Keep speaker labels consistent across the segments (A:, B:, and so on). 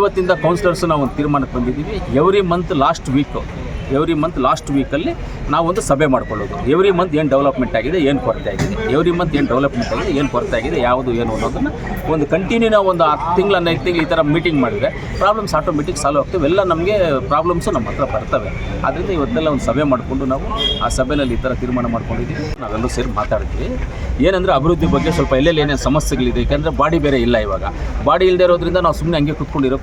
A: ಇವತ್ತಿಂದ ಕೌನ್ಸಿಲರ್ಸ್ ನಾವು ಒಂದು ತೀರ್ಮಾನಕ್ಕೆ ಬಂದಿದ್ದೀವಿ. Every month last week every month last ವೀಕಲ್ಲಿ ನಾವೊಂದು ಸಭೆ ಮಾಡ್ಕೊಳ್ಳೋದು. ಎವ್ರಿ ಮಂತ್ ಏನು ಡೆವಲಪ್ಮೆಂಟ್ ಆಗಿದೆ, ಏನು ಕೊರತೆ ಆಗಿದೆ? ಎವ್ರಿ ಮಂತ್ ಏನು ಡೆವಲಪ್ಮೆಂಟ್ ಆಗಿದೆ, ಏನು ಕೊರತೆ ಆಗಿದೆ, ಯಾವುದು, ಏನು ಅನ್ನೋದನ್ನು ಒಂದು ಕಂಟಿನ್ಯೂ ನಾವು ಒಂದು ಹತ್ತು ತಿಂಗಳ ಹನ್ನೈದು ತಿಂಗಳು ಈ ಥರ ಮೀಟಿಂಗ್ ಮಾಡಿದ್ರೆ ಪ್ರಾಬ್ಲಮ್ಸ್ ಆಟೋಮೆಟಿಕ್ ಸಾಲ್ವ್ ಆಗ್ತವೆ. ಎಲ್ಲ ನಮಗೆ ಪ್ರಾಬ್ಲಮ್ಸು ನಮ್ಮ ಹತ್ರ ಬರ್ತವೆ. ಆದ್ದರಿಂದ ಇವತ್ತೆಲ್ಲ ಒಂದು ಸಭೆ ಮಾಡಿಕೊಂಡು ನಾವು ಆ ಸಭೆಯಲ್ಲಿ ಈ ಥರ ತೀರ್ಮಾನ ಮಾಡ್ಕೊಂಡಿದ್ದೀವಿ. ನಾವೆಲ್ಲರೂ ಸೇರಿ ಮಾತಾಡ್ತೀವಿ. ಏನಂದರೆ ಅಭಿವೃದ್ಧಿ ಬಗ್ಗೆ ಸ್ವಲ್ಪ ಎಲ್ಲೆಲ್ಲಿ ಏನೇನು ಸಮಸ್ಯೆಗಳಿದೆ? ಯಾಕೆಂದರೆ ಬಾಡಿ ಬೇರೆ ಇಲ್ಲ ಇವಾಗ. ಬಾಡಿ ಇಲ್ಲದೆ ಇರೋದ್ರಿಂದ ನಾವು ಸುಮ್ಮನೆ ಹಂಗೆ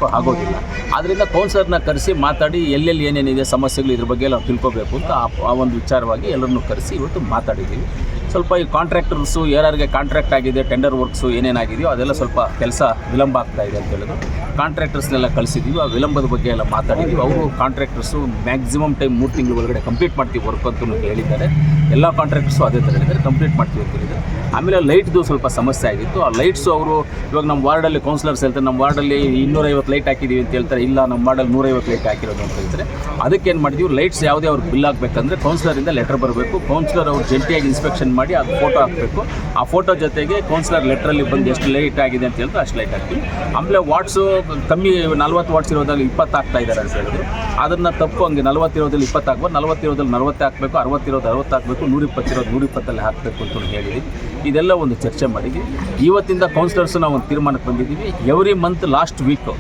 A: ಕುತ್ಕೊಂಡಿರೋಕ್ಕೂ ಆಗೋದಿಲ್ಲ. ಆದ್ದರಿಂದ ಕೌನ್ಸಿಲರ್ನ ಕರೆಸಿ ಮಾತಾಡಿ ಎಲ್ಲೆಲ್ಲಿ ಏನೇನಿದೆ ಸಮಸ್ಯೆಗಳು ಇದ್ರ ಬಗ್ಗೆ ನಾವು ತಿಳ್ಕೊಬೇಕು ಅಂತ ಆ ಒಂದು ವಿಚಾರವಾಗಿ ಎಲ್ಲರನ್ನೂ ಕರೆಸಿ ಇವತ್ತು ಮಾತಾಡಿದ್ದೀವಿ. ಸ್ವಲ್ಪ ಈ ಕಾಂಟ್ರಾಕ್ಟರ್ಸು ಯಾರ್ಯಾರಿಗೆ ಕಾಂಟ್ರಾಕ್ಟ್ ಆಗಿದೆ ಟೆಂಡರ್ ವರ್ಕ್ಸು ಏನೇನಾಗಿದೆಯೋ ಅದೆಲ್ಲ ಸ್ವಲ್ಪ ಕೆಲಸ ವಿಳಂಬ ಆಗ್ತಾ ಇದೆ ಅಂತ ಹೇಳಿದ್ರು. ಕಾಂಟ್ರಾಕ್ಟರ್ಸ್ನೆಲ್ಲ ಕಳಿಸಿದ್ದೀವಿ ಆ ವಿಳಂಬದ ಬಗ್ಗೆ ಎಲ್ಲ ಮಾತಾಡಿದ್ದೀವಿ ಅವರು ಕಾಂಟ್ರಾಕ್ಟರ್ಸು ಮ್ಯಾಕ್ಸಿಮಮ್ ಟೈಮ್ ಮೂರು ತಿಂಗಳ ಒಳಗಡೆ ಕಂಪ್ಲೀಟ್ ಮಾಡ್ತೀವಿ ವರ್ಕ್ ಅಂತ ಹೇಳಿದ್ದಾರೆ. ಎಲ್ಲ ಕಾಂಟ್ರಾಕ್ಟರ್ಸು ಅದೇ ಥರ ಹೇಳಿದ್ದಾರೆ ಕಂಪ್ಲೀಟ್ ಮಾಡ್ತೀವಿ ಅಂತ ಹೇಳಿದ್ದಾರೆ. ಆಮೇಲೆ ಲೈಟ್ದು ಸ್ವಲ್ಪ ಸಮಸ್ಯೆ ಆಗಿತ್ತು. ಆ ಲೈಟ್ಸು ಅವರು ಇವಾಗ ನಮ್ಮ ವಾರ್ಡಲ್ಲಿ ಕೌನ್ಸಿಲರ್ಸ್ ಹೇಳ್ತಾರೆ, ನಮ್ಮ ವಾರ್ಡಲ್ಲಿ ಇನ್ನೂರೈವತ್ತು ಲೈಟ್ ಹಾಕಿದ್ದೀವಿ ಅಂತ ಹೇಳ್ತಾರೆ. ಇಲ್ಲ, ನಮ್ಮ ವಾರ್ಡಲ್ಲಿ ನೂರೈವತ್ತು ಲೈಟ್ ಹಾಕಿರೋದು ಅಂತ ಹೇಳ್ತಾರೆ. ಅದಕ್ಕೆ ಏನು ಮಾಡಿದ್ದೀವಿ ಲೈಟ್ಸ್ ಯಾವುದೇ ಅವ್ರಿಗೆ ಬಿಲ್ ಆಗಬೇಕಂದ್ರೆ ಕೌನ್ಸಿಲರಿಂದ ಲೆಟರ್ ಬರಬೇಕು. ಕೌನ್ಸಿಲರ್ ಅವ್ರು ಜಂಟಿಯಾಗಿ ಇನ್ಸ್ಪೆಕ್ಷನ್ ಮಾಡಿ ಅದು ಫೋಟೋ ಹಾಕಬೇಕು. ಆ ಫೋಟೋ ಜೊತೆಗೆ ಕೌನ್ಸಿಲರ್ ಲೆಟ್ರಲ್ಲಿ ಬಂದು ಎಷ್ಟು ಲೈಟ್ ಆಗಿದೆ ಅಂತ ಹೇಳಿದ್ರೆ ಅಷ್ಟು ಲೈಟ್ ಹಾಕ್ತೀವಿ. ಆಮೇಲೆ ವಾಟ್ಸು ಕಮ್ಮಿ ನಲ್ವತ್ತು ವಾಟ್ಸ್ ಇರೋದ್ರಲ್ಲಿ ಇಪ್ಪತ್ತು ಹಾಕ್ತಾ ಇದ್ದಾರೆ ಅಂತ ಹೇಳಿದ್ರು. ಅದನ್ನು ತಪ್ಪು ಹಂಗೆ ನಲ್ವತ್ತಿರೋದ್ರಲ್ಲಿ ಇಪ್ಪತ್ತು ಹಾಕ್ಬೋದು ನಲ್ವತ್ತಿರೋದ್ರಲ್ಲಿ ನಲ್ವತ್ತೇ ಹಾಕಬೇಕು, ಅರವತ್ತಿರೋದು ಅರವತ್ತು ಹಾಕಬೇಕು ನೂರ ಇಪ್ಪತ್ತಿರೋದು ನೂರ ಇಪ್ಪತ್ತಲ್ಲಿ ಹಾಕಬೇಕು ಅಂತ ಹೇಳಿದ್ವಿ ಇದೆಲ್ಲ ಒಂದು ಚರ್ಚೆ ಮಾಡಿದ್ವಿ. ಇವತ್ತಿಂದ ಕೌನ್ಸಿಲರ್ಸು ನಾವು ಒಂದು ತೀರ್ಮಾನಕ್ಕೆ ಬಂದಿದ್ದೀವಿ. Every month last week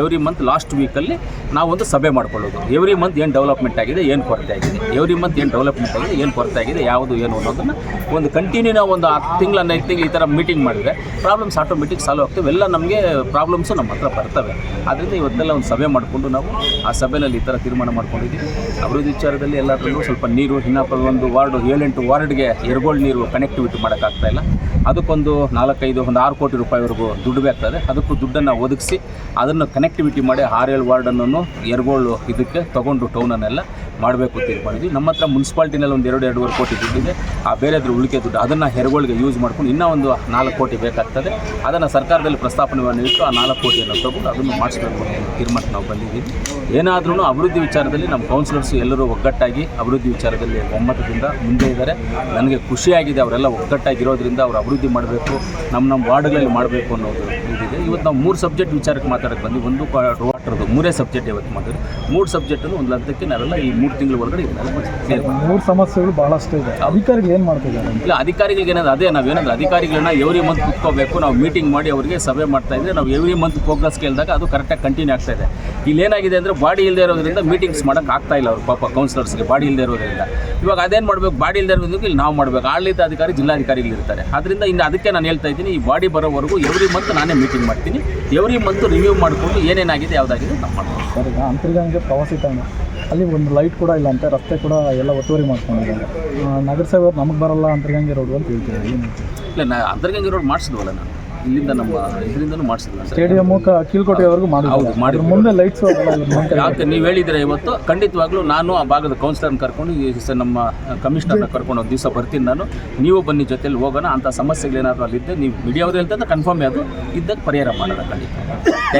A: every month last ವೀಕಲ್ಲಿ ನಾವೊಂದು ಸಭೆ ಮಾಡ್ಕೊಳ್ಳೋದು. ಎವ್ರಿ ಮಂತ್ ಏನು ಡೆವಲಪ್ಮೆಂಟ್ ಆಗಿದೆ, ಏನು ಕೊರತೆ ಆಗಿದೆ? ಎವ್ರಿ ಮಂತ್ ಏನು ಡೆವಲಪ್ಮೆಂಟ್ ಆಗಿದೆ, ಏನು ಕೊರತೆ ಆಗಿದೆ, ಯಾವುದು, ಏನು ಅನ್ನೋದನ್ನು ಒಂದು ಕಂಟಿನ್ಯೂ ನಾವು ಒಂದು ಹತ್ತು ತಿಂಗಳ ಐದು ತಿಂಗಳು ಈ ಥರ ಮೀಟಿಂಗ್ ಮಾಡಿದ್ರೆ ಪ್ರಾಬ್ಲಮ್ಸ್ ಆಟೋಮೆಟಿಕ್ ಸಾಲ್ವ್ ಆಗ್ತವೆ. ಎಲ್ಲ ನಮಗೆ ಪ್ರಾಬ್ಲಮ್ಸು ನಮ್ಮ ಹತ್ರ ಬರ್ತವೆ. ಆದ್ದರಿಂದ ಇವತ್ತೆಲ್ಲ ಒಂದು ಸಭೆ ಮಾಡಿಕೊಂಡು ನಾವು ಆ ಸಭೆಯಲ್ಲಿ ಈ ಥರ ತೀರ್ಮಾನ ಮಾಡ್ಕೊಂಡಿದ್ದೀವಿ. ಅಭಿವೃದ್ಧಿ ವಿಚಾರದಲ್ಲಿ ಎಲ್ಲದರಲ್ಲೂ ಸ್ವಲ್ಪ ನೀರು ಇನ್ನಪ್ಪ ಒಂದು ವಾರ್ಡು, ಏಳೆಂಟು ವಾರ್ಡ್ಗೆ ಎರಗೋಳ್ ನೀರು ಕನೆಕ್ಟಿವಿಟಿ ಮಾಡೋಕ್ಕಾಗ್ತಾ ಇಲ್ಲ. ಅದಕ್ಕೊಂದು ನಾಲ್ಕೈದು, ಒಂದು ಆರು ಕೋಟಿ ರೂಪಾಯಿವರೆಗೂ ದುಡ್ಡು ಬೇಕಾಗ್ತದೆ ಅದಕ್ಕೂ ದುಡ್ಡನ್ನು ಒದಗಿಸಿ ಅದನ್ನು ಕನೆಕ್ಟಿವಿಟಿ ಮಾಡಿ ಆರೇಳು ವಾರ್ಡನ್ನು ಎರಗೋಳು ಇದಕ್ಕೆ ತೊಗೊಂಡು ಟೌನನ್ನೆಲ್ಲ ಮಾಡಬೇಕು ಅಂತ ಹೇಳ್ಕೊಂಡಿದ್ವಿ ನಮ್ಮ ಹತ್ರ ಮುನ್ಸಿಪಾಲ್ಟಿನಲ್ಲಿ ಒಂದು ಎರಡು, ಎರಡೂವರೆ ಕೋಟಿ ದುಡ್ಡಿದೆ. ಆ ಬೇರೆದ್ರ ಉಳಿಕೆ ದುಡ್ಡು, ಅದನ್ನು ಹೆರಗೋಳಿಗೆ ಯೂಸ್ ಮಾಡ್ಕೊಂಡು ಇನ್ನೂ ಒಂದು ನಾಲ್ಕು ಕೋಟಿ ಬೇಕಾಗ್ತದೆ. ಅದನ್ನು ಸರ್ಕಾರದಲ್ಲಿ ಪ್ರಸ್ತಾಪನೆಯನ್ನು ಇಟ್ಟು ಆ ನಾಲ್ಕು ಕೋಟಿಯನ್ನು ತಗೊಂಡು ಅದನ್ನು ಮಾಡಿಸ್ಬೇಕು ತೀರ್ಮಾನಕ್ಕೆ ನಾವು ಬಂದಿದ್ದೀವಿ. ಏನಾದ್ರೂ ಅಭಿವೃದ್ಧಿ ವಿಚಾರದಲ್ಲಿ ನಮ್ಮ ಕೌನ್ಸಿಲರ್ಸ್ ಎಲ್ಲರೂ ಒಗ್ಗಟ್ಟಾಗಿ ಅಭಿವೃದ್ಧಿ ವಿಚಾರದಲ್ಲಿ ಒಮ್ಮತದಿಂದ ಮುಂದೆ ಇದ್ದಾರೆ. ನನಗೆ ಖುಷಿಯಾಗಿದೆ ಅವರೆಲ್ಲ ಒಗ್ಗಟ್ಟಾಗಿರೋದ್ರಿಂದ ಅವರು ಅಭಿವೃದ್ಧಿ ಮಾಡಬೇಕು, ನಮ್ಮ ನಮ್ಮ ವಾರ್ಡ್ಗಳಲ್ಲಿ ಮಾಡಬೇಕು ಅನ್ನೋದು ಇದಿದೆ. ಇವತ್ತು ನಾವು ಮೂರು ಸಬ್ಜೆಕ್ಟ್ ವಿಚಾರಕ್ಕೆ ಮಾತಾಡಕ್ಕೆ ಬಂದು ಒಂದು ವಾಟರ್ದು ಮೂರೇ ಸಬ್ಜೆಕ್ಟ್ ಇವತ್ತು ಮಾಡಿದ್ರು. ಮೂರು ಸಬ್ಜೆಕ್ಟನ್ನು ಒಂದು ಲಬ್ಧಕ್ಕೆ ನಾವೆಲ್ಲ ಈ ಮೂರು ತಿಂಗಳ ಒಳಗಡೆ
B: ಮೂರು ಸಮಸ್ಯೆಗಳು ಭಾಳಷ್ಟು ಇದೆ. ಅಧಿಕಾರಿಗಳು ಏನು ಮಾಡ್ತಿದ್ದಾರೆ
A: ಇಲ್ಲ ಅಧಿಕಾರಿಗಳಿಗೆ ಏನಾದ್ರು ಅದೇ ನಾವು ಏನಾದ್ರು ಅಧಿಕಾರಿಗಳನ್ನ ಎವ್ರಿ ಮಂತ್ ಕುತ್ಕೋಬೇಕು. ನಾವು ಮೀಟಿಂಗ್ ಮಾಡಿ ಅವರಿಗೆ ಸಭೆ ಮಾಡ್ತಾ ಇದ್ರೆ ನಾವು ಎವ್ರಿ ಮಂತ್ ಪ್ರೋಗ್ರೆಸ್ ಕೇಳಿದಾಗ ಅದು ಕರೆಕ್ಟಾಗಿ ಕಂಟಿನ್ಯೂ ಆಗ್ತಾ ಇದೆ. ಇಲ್ಲಿ ಏನಾಗಿದೆ ಅಂದರೆ ಬಾಡಿ ಇಲ್ಲದೆ ಇರೋದ್ರಿಂದ ಮೀಟಿಂಗ್ಸ್ ಮಾಡೋಕೆ ಆಗ್ತಾ ಇಲ್ಲ ಅವ್ರು ಪಾಪ ಕೌನ್ಸಿಲರ್ಸ್ಗೆ ಬಾಡಿ ಇಲ್ಲದೆ ಇರೋದ್ರಿಂದ. ಇವಾಗ ಅದೇನು ಮಾಡಬೇಕು? ಬಾಡಿ ಇಲ್ಲದೆ ಇರೋದಕ್ಕೆ ಇಲ್ಲಿ ನಾವು ಮಾಡಬೇಕು. ಆಡಳಿತ ಅಧಿಕಾರಿ ಜಿಲ್ಲಾಧಿಕಾರಿಗಳು ಇರ್ತಾರೆ ಅದರಿಂದ ಇನ್ನು ಅದಕ್ಕೆ ನಾನು ಹೇಳ್ತಾ ಇದ್ದೀನಿ ಈ ಬಾಡಿ ಬರೋವರೆಗೂ ಎವ್ರಿ ಮಂತ್ ನಾನೇ ಮೀಟಿಂಗ್ ಮಾಡ್ತೀನಿ. ಎವ್ರಿ ಮಂತ್ ರಿವ್ಯೂ ಮಾಡಿಕೊಂಡು ಏನೇನಾಗಿದೆ ಯಾವುದಾಗಿದೆ ನಮ್ಮ ಮಾಡ್ತೀವಿ.
B: ಸರ್ ಈಗ ಅಂತರ್ಗಂಗೆ ಪ್ರವಾಸಿ ತಾಣ. ಅಲ್ಲಿ ಒಂದು ಲೈಟ್ ಕೂಡ ಇಲ್ಲ ಅಂತ ರಸ್ತೆ ಕೂಡ ಎಲ್ಲ ಒತ್ತುವರಿ ಮಾಡ್ಕೊಂಡಿದ್ದಾರೆ. ನಗರಸಭೆ ನಮಗೆ ಬರಲ್ಲ ಅಂತರ್ಗಂಗೆ ರೋಡ್ ಅಂತ ಹೇಳ್ತಿದ್ದಾರೆ ಏನು
A: ಇಲ್ಲ ನಾ ಅಂತರ್ಗಂಗೆ ರೋಡ್ ಮಾಡಿಸಿದ್ವಲ್ಲ ನಾನು. ಇಲ್ಲಿಂದ ನಮ್ಮ ಇದರಿಂದನೂ ಮಾಡಿಸಿದ್ವಲ್ಲ ಸರ್.
B: ಸ್ಟೇಡಿಯಮ್ಮು ಕ ಕೀಳ್ಕೋಟೆವರೆಗೂ
A: ಹೌದು, ಮಾಡಿದ್ರು.
B: ಮುಂದೆ ಲೈಟ್ಸ್
A: ಯಾಕೆ ನೀವು ಹೇಳಿದ್ರೆ ಇವತ್ತು ಖಂಡಿತವಾಗ್ಲೂ ನಾನು ಆ ಭಾಗದ ಕೌನ್ಸಿಲರ್ನ ಕರ್ಕೊಂಡು ಈ ಸ- ನಮ್ಮ ಕಮಿಷನರ್ನ ಕರ್ಕೊಂಡು ಒಂದು ದಿವಸ ಬರ್ತೀನಿ ನಾನು. ನೀವು ಬನ್ನಿ ಜೊತೆಲಿ ಹೋಗೋಣ ಅಂಥ ಸಮಸ್ಯೆಗಳೇನಾದರೂ ಅಲ್ಲಿದ್ದೆ ನೀವು ಮೀಡಿಯಾವ್ರು ಹೇಳ್ತಂದ್ರೆ ಕನ್ಫರ್ಮ್ ಅದು ಇದ್ದಾಗ ಪರಿಹಾರ ಮಾಡೋಣ ಖಂಡಿತ.